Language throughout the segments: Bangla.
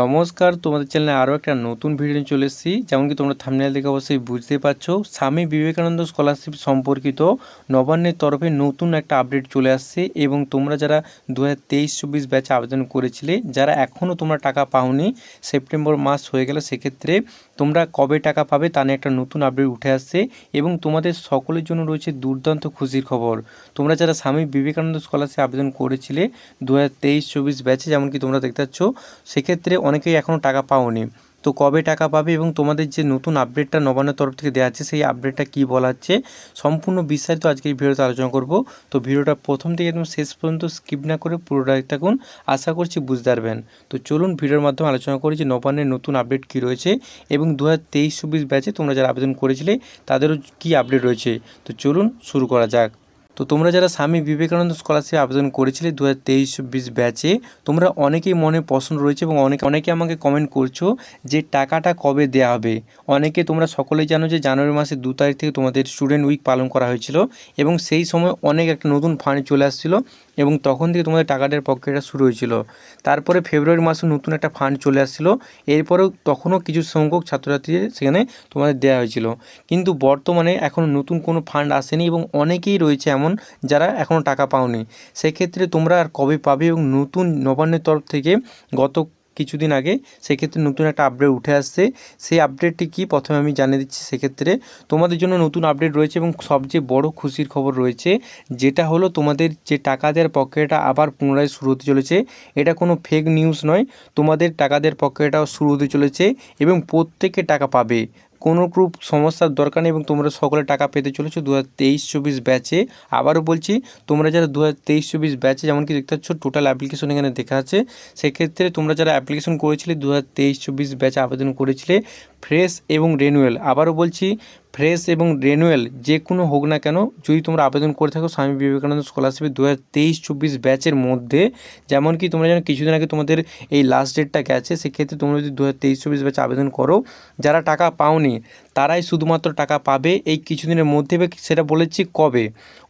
নমস্কার, তোমাদের চ্যানেলে আরও একটা নতুন ভিডিও নিয়ে চলে এসেছি। যেমন কি তোমরা থামনেল দেখে অবশ্যই বুঝতে পারছ, স্বামী বিবেকানন্দ স্কলারশিপ সম্পর্কিত নবান্নের তরফে নতুন একটা আপডেট চলে আসছে এবং তোমরা যারা দু হাজার তেইশ চব্বিশ ব্যাচে আবেদন করেছিলে, যারা এখনও তোমরা টাকা পাওনি, সেপ্টেম্বর মাস হয়ে গেল সেক্ষেত্রে তোমরা কবে টাকা পাবে তা নিয়ে একটা নতুন আপডেট উঠে আসছে এবং তোমাদের সকলের জন্য রয়েছে দুর্দান্ত খুশির খবর। তোমরা যারা স্বামী বিবেকানন্দ স্কলারশিপ আবেদন করেছিলে দু হাজার তেইশ চব্বিশ ব্যাচে যেমন কি তোমরা দেখতে পাচ্ছ, সেক্ষেত্রে অনেকেই এখনও টাকা পাওনি। তো কবে টাকা পাবে এবং তোমাদের যে নতুন আপডেটটা নবান্নের তরফ থেকে দেওয়া আছে, সেই আপডেটটা কী বলা হচ্ছে সম্পূর্ণ বিস্তারিত আজকে এই ভিডিওতে আলোচনা করব। তো ভিডিওটা প্রথম থেকে একদম শেষ পর্যন্ত স্কিপ না করে পুরোটা থাকুন। আশা করছি বুঝতে পারবেন। তো চলুন ভিডিওর মাধ্যমে আলোচনা করি যে নবান্নের নতুন আপডেট কী রয়েছে এবং দু হাজার তেইশ চব্বিশ ব্যাচে তোমরা যারা আবেদন করেছিলে, তাদেরও কী আপডেট রয়েছে। তো চলুন শুরু করা যাক। তো তোমরা যারা স্বামী বিবেকানন্দ স্কলারশিপ আবেদন করেছিলে দু হাজার তেইশ চব্বিশ ব্যাচে তোমরা অনেকেই মনে পছন্দ রয়েছে এবং অনেকে অনেকে আমাকে কমেন্ট করছ যে টাকাটা কবে দেওয়া হবে। অনেকে তোমরা সকলেই জানো যে জানুয়ারি মাসের দু তারিখ থেকে তোমাদের স্টুডেন্ট উইক পালন করা হয়েছিল এবং সেই সময় অনেক একটা নতুন ফান্ড চলে আসছিল এবং তখন থেকে তোমাদের টাকাটার প্রক্রিয়াটা শুরু হয়েছিল। তারপরে ফেব্রুয়ারি মাসে নতুন একটা ফান্ড চলে আসছিল, এরপরেও তখনও কিছু সংখ্যক ছাত্রছাত্রীদের সেখানে তোমাদের দেওয়া হয়েছিল। কিন্তু বর্তমানে এখন নতুন কোনো ফান্ড আসেনি এবং অনেকেই রয়েছে এমন যারা এখনও টাকা পাওনি। সেক্ষেত্রে তোমরা আর কবে পাবে এবং নতুন নবান্নের তরফ থেকে গত কিছুদিন আগে সেক্ষেত্রে নতুন একটা আপডেট উঠে আসছে। সেই আপডেটটি কি? প্রথমে আমি জানিয়ে দিচ্ছি, সেক্ষেত্রে তোমাদের জন্য নতুন আপডেট রয়েছে এবং সবচেয়ে বড় খুশির খবর রয়েছে, যেটা হলো তোমাদের যে টাকা দেওয়ার প্রক্রিয়াটা আবার পুনরায় শুরু হতে চলেছে। এটা কোনো ফেক নিউজ নয়, তোমাদের টাকা দেওয়ার প্রক্রিয়াটাও শুরু হতে চলেছে এবং প্রত্যেকে টাকা পাবে। কোনো গ্রুপ সমস্যার দরকার নেই এবং তোমরা সকলে টাকা পেতে চলেছো দু হাজার তেইশ চব্বিশ ব্যাচে আবারও বলছি, তোমরা যারা দু হাজার তেইশ চব্বিশ ব্যাচে যেমন কি দেখতে পাচ্ছ টোটাল অ্যাপ্লিকেশন এখানে দেখা আছে। সেক্ষেত্রে তোমরা যারা অ্যাপ্লিকেশন করেছিলে দু হাজার তেইশ চব্বিশ ব্যাচে আবেদন করেছিলে ফ্রেশ এবং রেনুয়েল আবারও বলছি, ফ্রেশ এবং রেনুয়েল যে কোনো হোক না কেন, যদি তোমরা আবেদন করে থাকো স্বামী বিবেকানন্দ স্কলারশিপে দু হাজার তেইশ চব্বিশ ব্যাচের মধ্যে, যেমন কি তোমরা জানো কিছুদিন আগে তোমাদের এই লাস্ট ডেটটা গেছে, সেক্ষেত্রে তোমরা যদি দু হাজার তেইশ চব্বিশ ব্যাচে আবেদন করো, যারা টাকা পাওনি, তারাই শুধুমাত্র টাকা পাবে এই কিছুদিনের মধ্যে সেটা বলেছি কবে?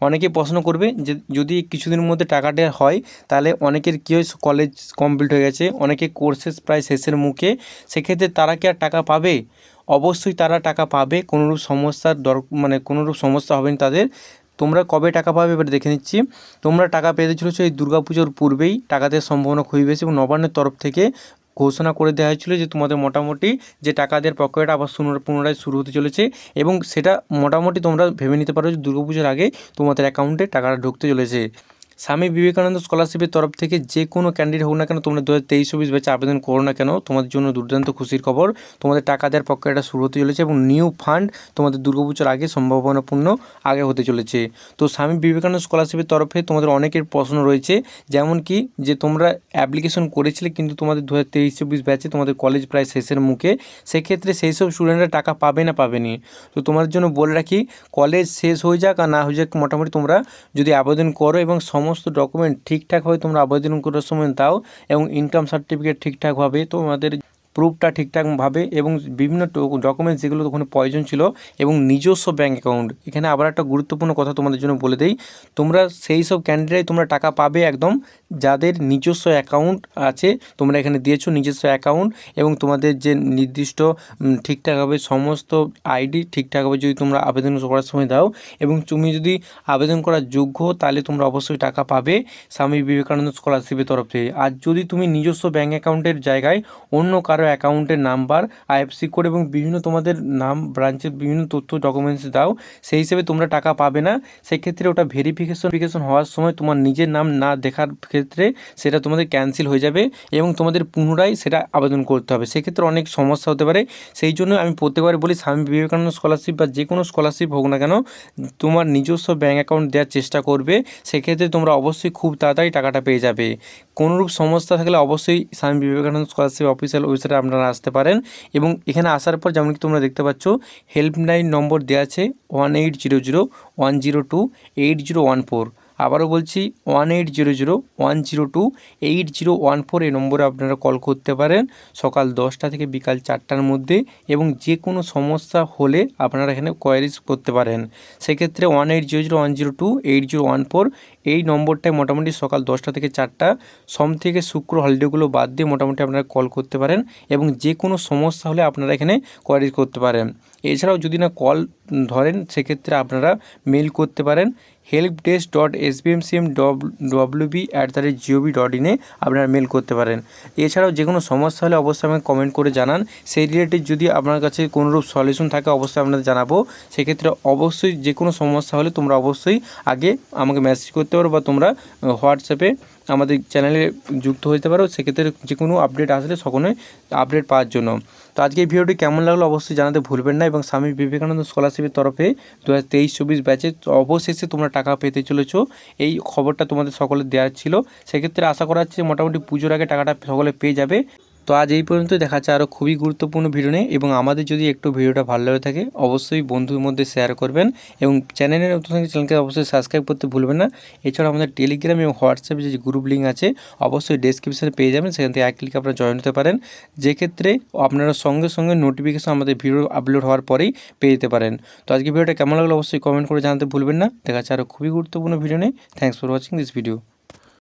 অনেকে প্রশ্ন করবে যে যদি কিছুদিনের মধ্যে টাকাটা হয়, তাহলে অনেকের কী হয় কলেজ কমপ্লিট হয়ে গেছে, অনেকে কোর্সেস প্রায় শেষের মুখে, সেক্ষেত্রে তারা কি আর টাকা পাবে? অবশ্যই তারা টাকা পাবে, কোনোরূপ সমস্যার দর মানে কোনোরূপ সমস্যা হবে না তাদের। তোমরা কবে টাকা পাবে এবার দেখে নিচ্ছি। তোমরা টাকা পেতে চলেছো এই দুর্গাপুজোর পূর্বেই, টাকা দেওয়ার সম্ভাবনা খুবই বেশি এবং নবান্নের তরফ থেকে ঘোষণা করে দেওয়া হয়েছিল যে তোমাদের মোটামুটি যে টাকা দেওয়ার প্রক্রিয়াটা আবার পুনরায় শুরু হতে চলেছে এবং সেটা মোটামুটি তোমরা ভেবে নিতে পারো যে দুর্গাপুজোর আগে তোমাদের অ্যাকাউন্টে টাকাটা ঢুকতে চলেছে। স্বামী বিবেকানন্দ স্কলারশিপের তরফ থেকে যে কোনো ক্যান্ডিডেট হোক না কেন, তোমরা দু হাজার তেইশ, চব্বিশ ব্যাচে আবেদন করো না কেন, তোমাদের জন্য দুর্দান্ত খুশির খবর। তোমাদের টাকা দেওয়ার প্রক্রিয়াটা শুরু হতে চলেছে এবং নিউ ফান্ড তোমাদের দুর্গাপুজোর আগে সম্ভাবনাপূর্ণ আগে হতে চলেছে। তো স্বামী বিবেকানন্দ স্কলারশিপের তরফে তোমাদের অনেকের প্রশ্ন রয়েছে, যেমন কি যে তোমরা অ্যাপ্লিকেশন করেছিলে কিন্তু তোমাদের দু হাজার তেইশ, চব্বিশ ব্যাচে তোমাদের কলেজ প্রায় শেষের মুখে, সেক্ষেত্রে সেই সব স্টুডেন্টরা টাকা পাবে না পাবেনি তো তোমাদের জন্য বলে রাখি, কলেজ শেষ হয়ে যাক আর না হয়ে যাক মোটামুটি তোমরা যদি আবেদন করো এবং সমস্ত সমস্ত ডকুমেন্ট ঠিকঠাকভাবে তোমরা আবেদন করার সময় দাও এবং ইনকাম সার্টিফিকেট ঠিকঠাকভাবে তোমাদের প্রুফটা ঠিকঠাকভাবে এবং বিভিন্ন ডকুমেন্টস যেগুলো ওখানে প্রয়োজন ছিল এবং নিজস্ব ব্যাঙ্ক অ্যাকাউন্ট এখানে আবার একটা গুরুত্বপূর্ণ কথা তোমাদের জন্য বলে দেই, তোমরা সেই সব ক্যান্ডিডেট তোমরা টাকা পাবে একদম যাদের নিজস্ব অ্যাকাউন্ট আছে, তোমরা এখানে দিয়েছ নিজস্ব অ্যাকাউন্ট এবং তোমাদের যে নির্দিষ্ট ঠিকঠাকভাবে সমস্ত আইডি ঠিকঠাকভাবে যদি তোমরা আবেদন করার সময় দাও এবং তুমি যদি আবেদন করার যোগ্য, তাহলে তোমরা অবশ্যই টাকা পাবে স্বামী বিবেকানন্দ স্কলারশিপের তরফ থেকে। আর যদি তুমি নিজস্ব ব্যাঙ্ক অ্যাকাউন্টের জায়গায় অন্য কারও কারও অ্যাকাউন্টের নাম্বার, আইএফসি কোড এবং বিভিন্ন তোমাদের নাম, ব্রাঞ্চের বিভিন্ন তথ্য ডকুমেন্টস দাও। সেই হিসেবে তোমরা টাকা পাবে না। সেক্ষেত্রে ওটা ভেরিফিকেশন হওয়ার সময় তোমার নিজের নাম না দেখার ক্ষেত্রে সেটা তোমাদের ক্যান্সেল হয়ে যাবে এবং তোমাদের পুনরায় সেটা আবেদন করতে হবে। সেক্ষেত্রে অনেক সমস্যা হতে পারে। সেই জন্য আমি প্রত্যেকবার বলি, স্বামী বিবেকানন্দ স্কলারশিপ বা যে কোনো স্কলারশিপ হোক না কেন, তোমার নিজস্ব ব্যাঙ্ক অ্যাকাউন্ট দেওয়ার চেষ্টা করবে। সেক্ষেত্রে তোমরা অবশ্যই খুব তাড়াতাড়ি টাকাটা পেয়ে যাবে। কোনোরূপ সমস্যা থাকলে অবশ্যই স্বামী বিবেকানন্দ স্কলারশিপ অফিসিয়াল ওয়েবসাইটে আপনারা আসতে পারেন এবং এখানে আসার পর যেমন কি তোমরা দেখতে পাচ্ছ হেল্পলাইন নম্বর দেওয়া আছে one eight zero zero one zero two eight zero one four আবারও বলছি one eight zero zero one zero two eight zero one four এই নম্বরে আপনারা কল করতে পারেন। সকাল দশটা থেকে বিকাল চারটার মধ্যে এবং যে কোনো সমস্যা হলে আপনারা এখানে কোয়ারিজ করতে পারেন। সেক্ষেত্রে one eight zero zero one zero two eight zero one four এই নম্বরটায় মোটামুটি সকাল দশটা থেকে চারটা, সোম থেকে শুক্র হলিডেগুলো বাদ দিয়ে মোটামুটি আপনারা কল করতে পারেন এবং যে কোনো সমস্যা হলে আপনারা এখানে কোয়ারিজ করতে পারেন। এছাড়াও যদি না কল ধরেন, সেক্ষেত্রে আপনারা মেল করতে পারেন help desk dot S B M C M W B at the rate gov dot ইনে আপনারা মেল করতে পারেন। এছাড়াও যে কোনো সমস্যা হলে অবশ্যই আমাকে কমেন্ট করে জানান। সেই রিলেটেড যদি আপনার কাছে কোনোরূপ সলিউশন থাকে, অবশ্যই আপনাদের জানাব। সেক্ষেত্রে অবশ্যই যে কোনো সমস্যা হলে তোমরা অবশ্যই আগে আমাকে মেসেজ করতে পারো বা তোমরা হোয়াটসঅ্যাপে আমাদের চ্যানেলে যুক্ত হতে পারো। সেক্ষেত্রে যে কোনো আপডেট আসলে সকলে আপডেট পাওয়ার জন্য। তো আজকে এই ভিডিওটি কেমন লাগল অবশ্যই জানাতে ভুলবেন না এবং স্বামী বিবেকানন্দ স্কলারশিপের তরফে দু হাজার তেইশ চব্বিশ ব্যাচে অবশেষে তোমরা টাকা পেতে চলেছ। এই খবরটা তোমাদের সকলে দেওয়ার ছিল। সেক্ষেত্রে আশা করা হচ্ছে মোটামুটি পুজোর আগে টাকাটা সকলে পেয়ে যাবে। তো আজ এই পর্যন্ত দেখা যাচ্ছে আরও খুবই গুরুত্বপূর্ণ ভিডিও নিয়ে এবং আমাদের যদি একটু ভিডিওটা ভালো লাগে থাকে, অবশ্যই বন্ধুর মধ্যে শেয়ার করবেন এবং চ্যানেলের নতুন থাকলে চ্যানেলকে অবশ্যই সাবস্ক্রাইব করতে ভুলবেন না। এছাড়া আমাদের টেলিগ্রাম এবং হোয়াটসঅ্যাপে যে গ্রুপ লিঙ্ক আছে, অবশ্যই ডেসক্রিপশানে পেয়ে যাবেন। সেখান থেকে এক ক্লিক আপনারা জয়েন হতে পারেন। যে ক্ষেত্রে আপনারা সঙ্গে সঙ্গে নোটিফিকেশন আমাদের ভিডিও আপলোড হওয়ার পরেই পেয়ে যেতে পারেন। তো আজকে ভিডিওটা কেমন লাগল অবশ্যই কমেন্ট করে জানাতে ভুলবেন না। দেখা যাচ্ছে আরও খুবই গুরুত্বপূর্ণ ভিডিও নেই thanks for watching this video